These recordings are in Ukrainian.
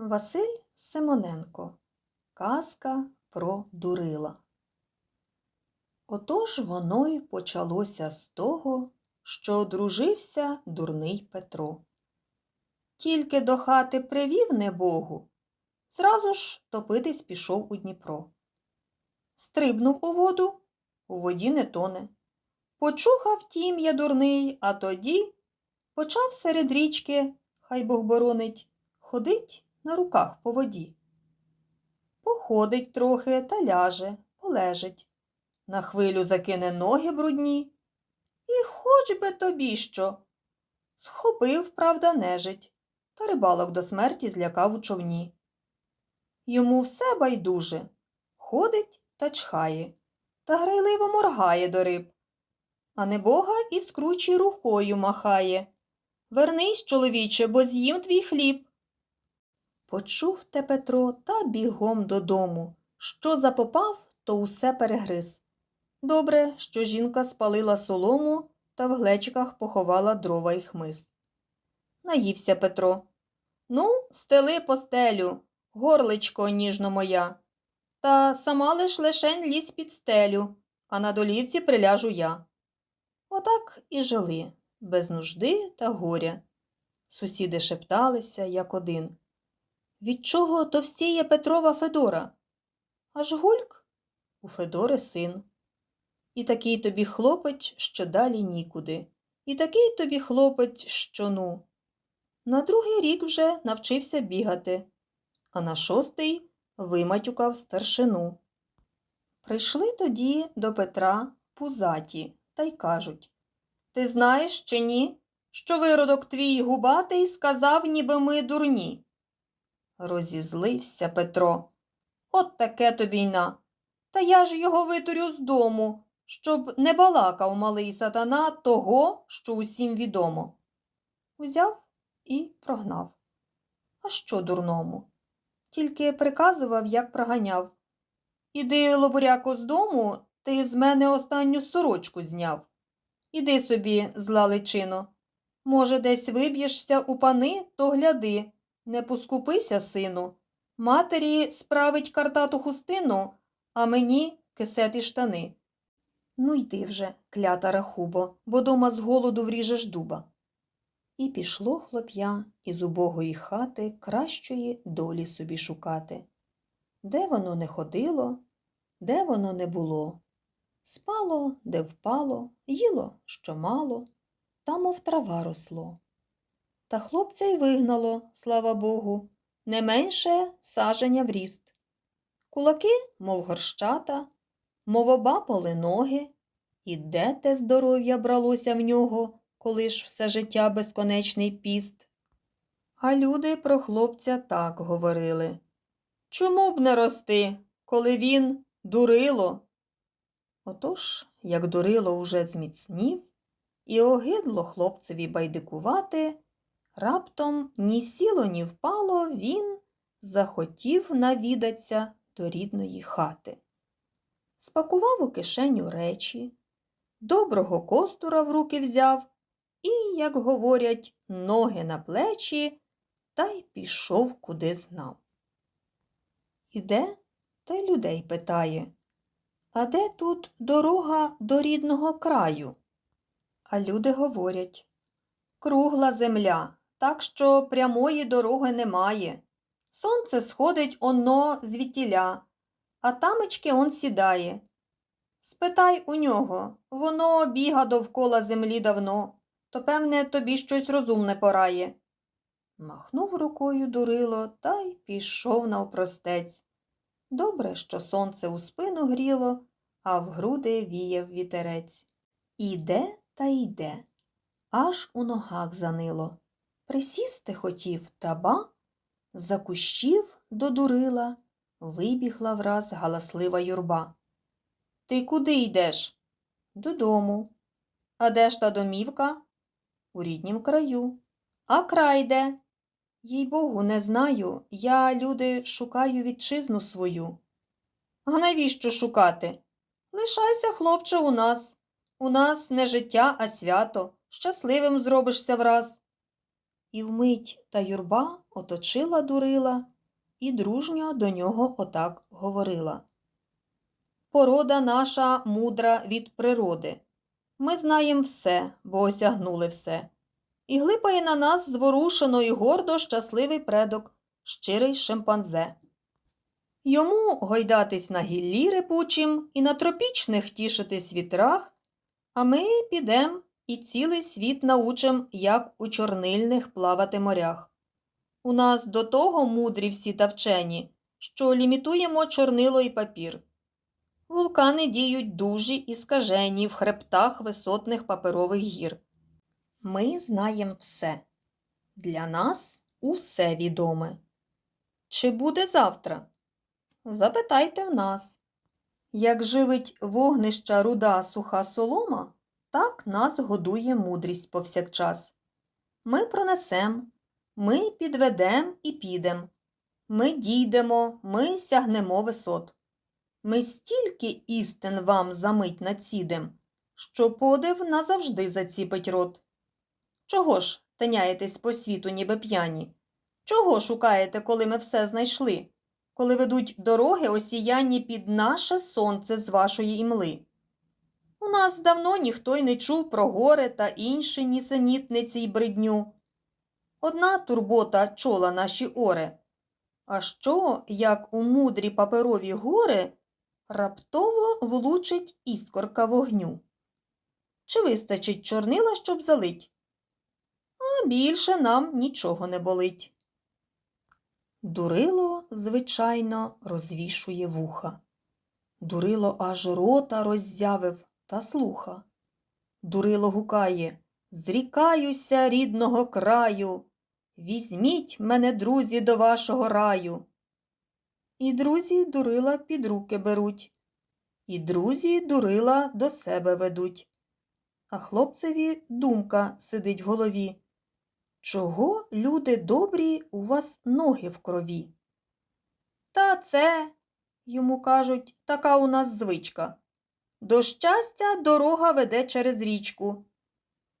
Василь Симоненко. Казка про дурила. Отож воно й почалося з того, що одружився дурний Петро. Тільки до хати привів небогу, зразу ж топитись пішов у Дніпро. Стрибнув у воду, у воді не тоне. Почухав тім'я дурний, а тоді почав серед річки, хай Бог боронить, ходить на руках по воді. Походить трохи та ляже, полежить. На хвилю закине ноги брудні. І хоч би тобі що. Схопив, правда, нежить, та рибалок до смерті злякав у човні. Йому все байдуже, ходить та чхає, та грайливо моргає до риб. А небога і скручі рукою махає. Вернись, чоловіче, бо з'їм твій хліб. Почув те Петро та бігом додому. Що запопав, то усе перегриз. Добре, що жінка спалила солому та в глечиках поховала дрова й хмиз. Наївся Петро. Ну, стели постелю, горличко ніжно моя. Та сама лиш лишень лізь під стелю, а на долівці приляжу я. Отак і жили, без нужди та горя. Сусіди шепталися, як один. Від чого товстіє Петрова Федора? Аж гульк у Федори син. І такий тобі хлопець, що далі нікуди, і такий тобі хлопець, що ну. На другий рік вже навчився бігати, а на шостий виматюкав старшину. Прийшли тоді до Петра пузаті та й кажуть Ти знаєш чи ні, що виродок твій губатий сказав, ніби ми дурні? Розізлився Петро. От таке тобі на. Та я ж його витурю з дому, щоб не балакав малий сатана того, що усім відомо. Узяв і прогнав. А що дурному? Тільки приказував, як проганяв. Іди, лобуряко, з дому, ти з мене останню сорочку зняв. Іди собі, зла личино. Може, десь виб'єшся у пани, то гляди. Не поскупися, сину. Матері справить картату хустину, а мені кисети штани. Ну йди вже, клята рахубо, бо дома з голоду вріжеш дуба. І пішло хлоп'я із убогої хати кращої долі собі шукати. Де воно не ходило, де воно не було. Спало, де впало, їло, що мало, та мов трава росло. Та хлопця й вигнало, слава Богу, не менше саженя в ріст. Кулаки, мов горщата, мов обапали ноги, і де те здоров'я бралося в нього, коли ж все життя безконечний піст. А люди про хлопця так говорили Чому б не рости, коли він дурило? Отож, як дурило уже зміцнів, і огидло хлопцеві байдикувати, раптом ні сіло, ні впало, він захотів навідаться до рідної хати. Спакував у кишеню речі, доброго костура в руки взяв і, як говорять, ноги на плечі, та й пішов, куди знав. Іде та й людей питає, а де тут дорога до рідного краю? А люди говорять Кругла земля, так що прямої дороги немає. Сонце сходить оно звідтіля, а тамечки он сідає. Спитай у нього, воно біга довкола землі давно, то, певне, тобі щось розумне порає. Махнув рукою дурило та й пішов навпростець. Добре, що сонце у спину гріло, а в груди віяв вітерець. Іде та йде, аж у ногах занило. Присісти хотів, та ба, за кущів до дурила вибігла враз галаслива юрба. Ти куди йдеш? Додому. А де ж та домівка? У ріднім краю. А край де? Їй богу, не знаю. Я, люди, шукаю вітчизну свою. А навіщо шукати? Лишайся, хлопче, у нас. У нас не життя, а свято. Щасливим зробишся враз. І вмить та юрба оточила дурила і дружньо до нього отак говорила. Порода наша мудра від природи. Ми знаєм все, бо осягнули все. І глипає на нас зворушено і гордо щасливий предок, щирий шимпанзе. Йому гойдатись на гіллі репучим і на тропічних тішитись вітрах, а ми підем і цілий світ научим, як у чорнильних плавати морях. У нас до того мудрі всі та вчені, що лімітуємо чорнило і папір. Вулкани діють дужі і скажені в хребтах висотних паперових гір. Ми знаєм все. Для нас усе відоме. Чи буде завтра? Запитайте в нас. Як живить вогнища руда суха солома, так нас годує мудрість повсякчас. Ми пронесем, ми підведем і підем. Ми дійдемо, ми сягнемо висот. Ми стільки істин вам за мить націдем, що подив назавжди заціпить рот. Чого ж тиняєтесь по світу, ніби п'яні? Чого шукаєте, коли ми все знайшли? Коли ведуть дороги, осіяні під наше сонце з вашої імли? Нас давно ніхто й не чув про гори та інші нісенітниці й бридню. Одна турбота чола наші ори. А що, як у мудрі паперові гори раптово влучить іскорка вогню? Чи вистачить чорнила, щоб залить? А більше нам нічого не болить. Дурило, звичайно, розвішує вуха. Дурило аж рота роззявив та слуха. Дурило гукає Зрікаюся рідного краю. Візьміть мене, друзі, до вашого раю. І друзі дурила під руки беруть, і друзі дурила до себе ведуть. А хлопцеві думка сидить в голові. Чого, люди добрі, у вас ноги в крові? Та це, йому кажуть, така у нас звичка. До щастя дорога веде через річку.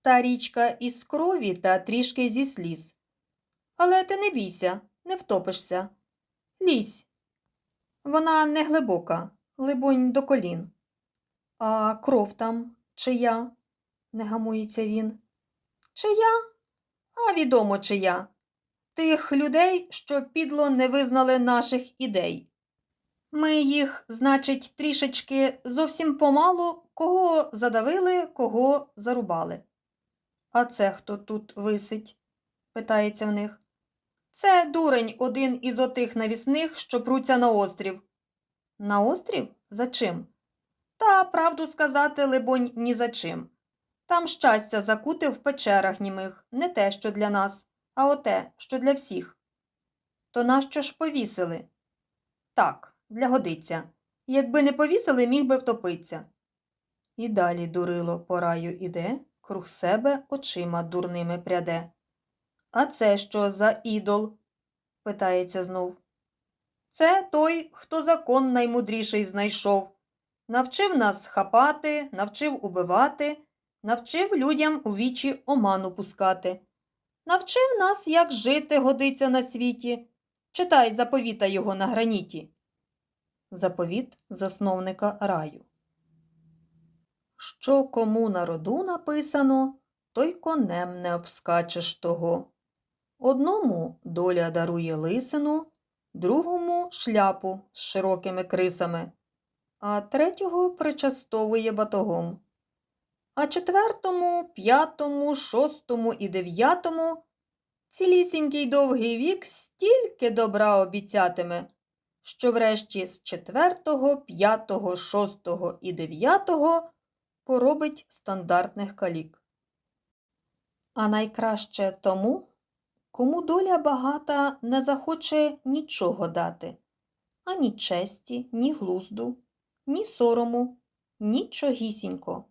Та річка із крові та трішки зі сліз. Але ти не бійся, не втопишся. Лізь. Вона не глибока, либонь до колін. А кров там чия? не гамується він. Чия? А відомо чия. Тих людей, що підло не визнали наших ідей. Ми їх, значить, трішечки зовсім помалу кого задавили, кого зарубали. А це хто тут висить? питається в них. Це дурень один із отих навісних, що пруться на острів. На острів? За чим? Та, правду сказати, либонь, ні за чим. Там щастя закути в печерах німих, не те, що для нас, а оте, що для всіх. То нащо ж повісили? Так, для годиться. Якби не повісили, міг би втопиться. І далі дурило по раю іде, круг себе очима дурними пряде. А це що за ідол? питається знов. Це той, хто закон наймудріший знайшов. Навчив нас хапати, навчив убивати, навчив людям у вічі оману пускати. Навчив нас, як жити годиться на світі. Читай заповіта його на граніті. Заповіт засновника раю. Що кому на роду написано, той конем не обскачеш того. Одному доля дарує лисину, другому шляпу з широкими крисами, а третього причастовує батогом. А четвертому, п'ятому, шостому і дев'ятому цілісінький довгий вік стільки добра обіцятиме, що врешті з четвертого, п'ятого, шостого і дев'ятого поробить стандартних калік. А найкраще тому, кому доля багата не захоче нічого дати, ані честі, ні глузду, ні сорому, нічогісінько.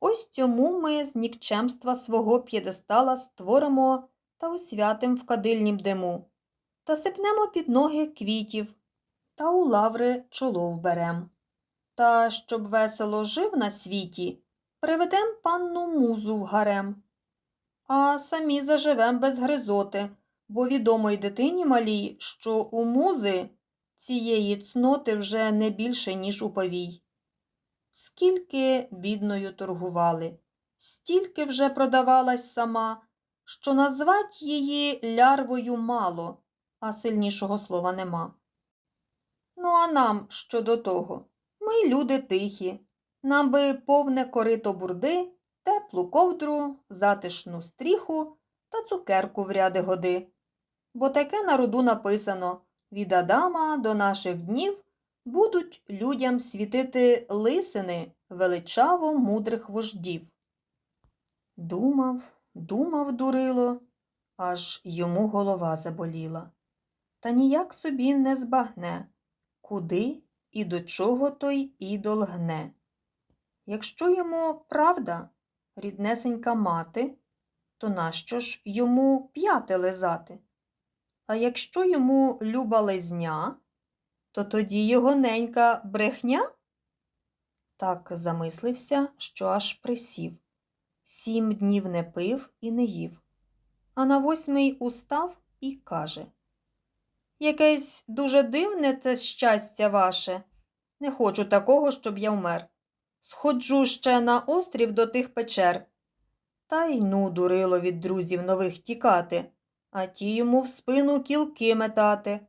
Ось цьому ми з нікчемства свого п'єдестала створимо та освятим в кадильнім диму, та сипнемо під ноги квітів, та у лаври чоло вберем. Та, щоб весело жив на світі, приведем панну музу в гарем. а самі заживем без гризоти, бо відомо й дитині малій, що у музи цієї цноти вже не більше, ніж у повій. Скільки бідною торгували, стільки вже продавалась сама, що назвать її лярвою мало, а сильнішого слова нема. Ну, а нам що до того? Ми люди тихі. Нам би повне корито бурди, теплу ковдру, затишну стріху та цукерку в ряди годи. Бо таке на роду написано від Адама до наших днів будуть людям світити лисини величаво мудрих вождів. Думав, думав дурило, аж йому голова заболіла. Та ніяк собі не збагне, куди і до чого той ідол гне. Якщо йому правда, ріднесенька мати, то нащо ж йому п'яти лизати? А якщо йому люба лизня, то тоді його ненька брехня? Так замислився, що аж присів. Сім днів не пив і не їв. А на восьмий устав і каже Якесь дуже дивне це щастя ваше. Не хочу такого, щоб я вмер. Сходжу ще на острів до тих печер. Та й ну, дурило від друзів нових тікати, а ті йому в спину кілки метати.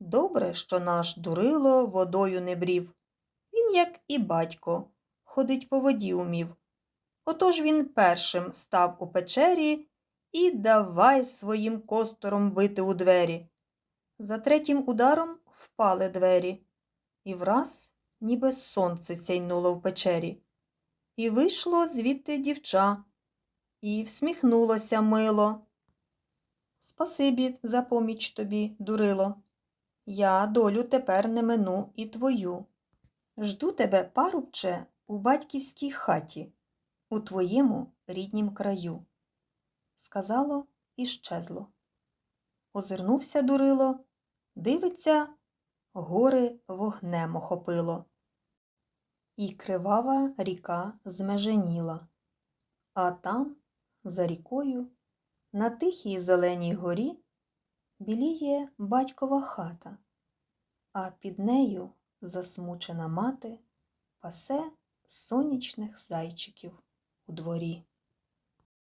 Добре, що наш дурило водою не брів. Він, як і батько, ходить по воді умів. Отож він першим став у печері і давай своїм костором бити у двері. За третім ударом впали двері, і враз ніби сонце сяйнуло в печері. І вийшло звідти дівча, і всміхнулося мило. Спасибі за поміч тобі, дурило. Я долю тепер не мину і твою. Жду тебе, парубче, у батьківській хаті, у твоєму ріднім краю. Сказало і щезло. Озирнувся дурило, дивиться, гори вогнем охопило. І кривава ріка змеженіла, а там, за рікою, на тихій зеленій горі, біліє батькова хата, а під нею засмучена мати пасе сонячних зайчиків у дворі.